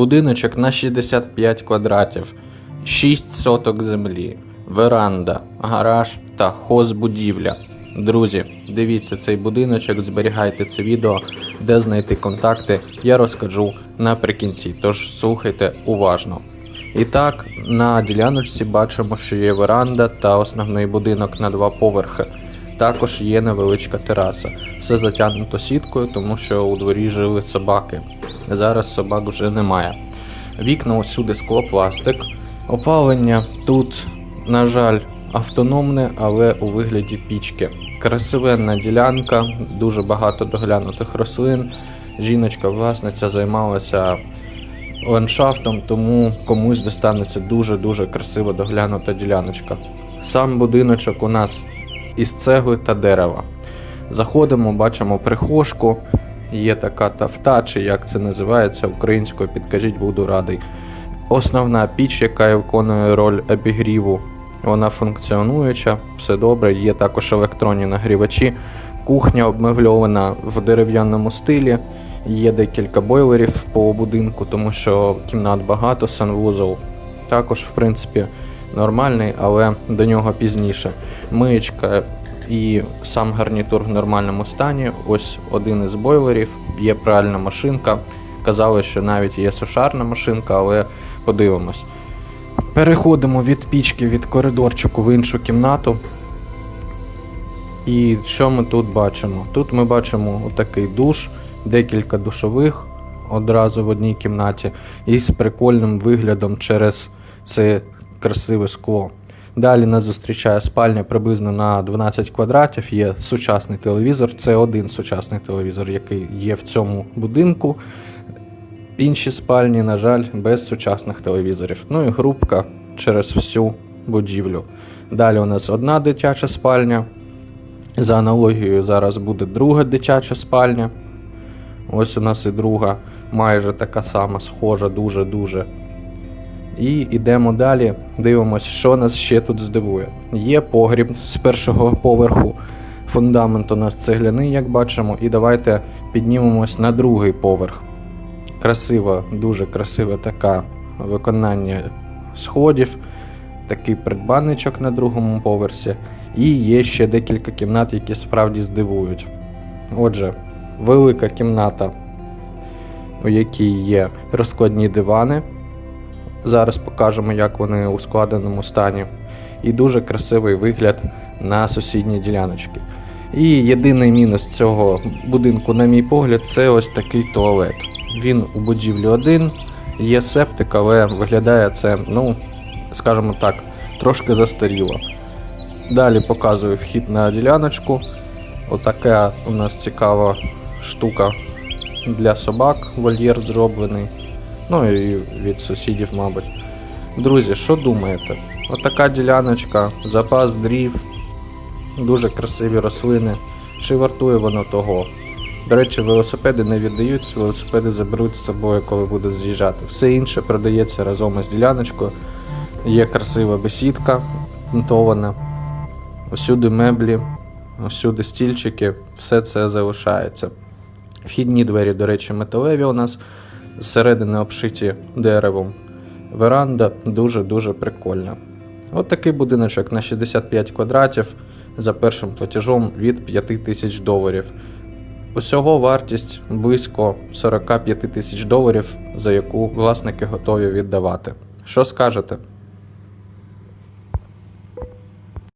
Будиночок на 65 квадратів, 6 соток землі, веранда, гараж та хозбудівля. Друзі, дивіться цей будиночок, зберігайте це відео, де знайти контакти, я розкажу наприкінці, тож слухайте уважно. І так, на діляночці бачимо, що є веранда та основний будинок на два поверхи. Також є невеличка тераса. Все затягнуто сіткою, тому що у дворі жили собаки. Зараз собак вже немає. Вікна усюди склопластик. Опалення тут, на жаль, автономне, але у вигляді пічки. Красивенна ділянка, дуже багато доглянутих рослин. Жіночка-власниця займалася ландшафтом, тому комусь достанеться дуже-дуже красиво доглянута діляночка. Сам будиночок у нас із цегли та дерева. Заходимо, бачимо прихожку. Є така тафта, чи як це називається українською, підкажіть, буду радий. Основна піч, яка виконує роль обігріву, вона функціонуюча, все добре. Є також електронні нагрівачі. Кухня обмебльована в дерев'яному стилі. Є декілька бойлерів по будинку, тому що кімнат багато, санвузол також, в принципі, нормальний, але до нього пізніше. Миєчка і сам гарнітур в нормальному стані. Ось один із бойлерів, є пральна машинка. Казали, що навіть є сушарна машинка, але подивимось. Переходимо від пічки від коридорчику в іншу кімнату. І що ми тут бачимо? Тут ми бачимо отакий душ, декілька душових одразу в одній кімнаті, і з прикольним виглядом через це красиве скло. Далі нас зустрічає спальня приблизно на 12 квадратів. Є сучасний телевізор. Це один сучасний телевізор, який є в цьому будинку. Інші спальні, на жаль, без сучасних телевізорів. Ну і грубка через всю будівлю. Далі у нас одна дитяча спальня. За аналогією, зараз буде друга дитяча спальня. Ось у нас і друга, майже така сама, схожа, дуже-дуже. І йдемо далі, дивимося, що нас ще тут здивує. Є погріб з першого поверху. Фундамент у нас цегляний, як бачимо, і давайте піднімемось на другий поверх. Красива, дуже красиве таке виконання сходів, такий придбанничок на другому поверсі. І є ще декілька кімнат, які справді здивують. Отже, велика кімната, у якій є розкладні дивани. Зараз покажемо, як вони у складеному стані. І дуже красивий вигляд на сусідні діляночки. І єдиний мінус цього будинку, на мій погляд, це ось такий туалет. Він у будівлі один, є септик, але виглядає це, ну, скажімо так, трошки застаріло. Далі показую вхід на діляночку. Отака у нас цікава штука для собак, вольєр зроблений. Ну і від сусідів, мабуть. Друзі, що думаєте? Отака діляночка, запас дрів, дуже красиві рослини. Чи вартує воно того? До речі, велосипеди не віддають, велосипеди заберуть з собою, коли будуть з'їжджати. Все інше продається разом із діляночкою. Є красива бесідка, пунтована. Усюди меблі, усюди стільчики, все це залишається. Вхідні двері, до речі, металеві у нас зсередини обшиті деревом. Веранда дуже-дуже прикольна. От такий будиночок на 65 квадратів за першим платежом від 5 тисяч доларів. Усього вартість близько 45 тисяч доларів, за яку власники готові віддавати. Що скажете?